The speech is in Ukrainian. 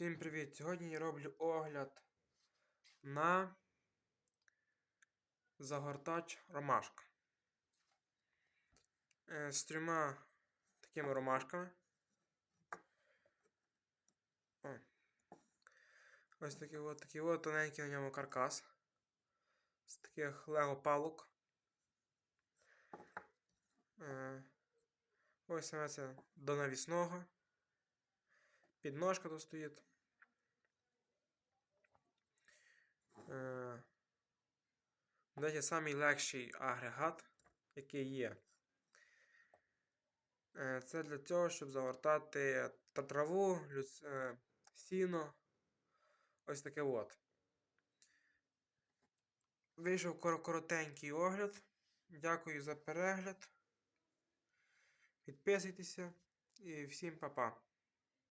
Всім привіт! Сьогодні я роблю огляд на загортач ромашка. Е, З трьома такими ромашками. О. Ось такий от, такий от тоненький на ньому каркас. З таких лего палок. Е, Ось саме це до навісного. Підножка тут стоїть. Е, Дайте самий легший агрегат, який є. Е, Це для того, щоб загортати траву, е, сіно. Ось таке от. Вийшов коротенький огляд. Дякую за перегляд. Підписуйтеся і всім па-па.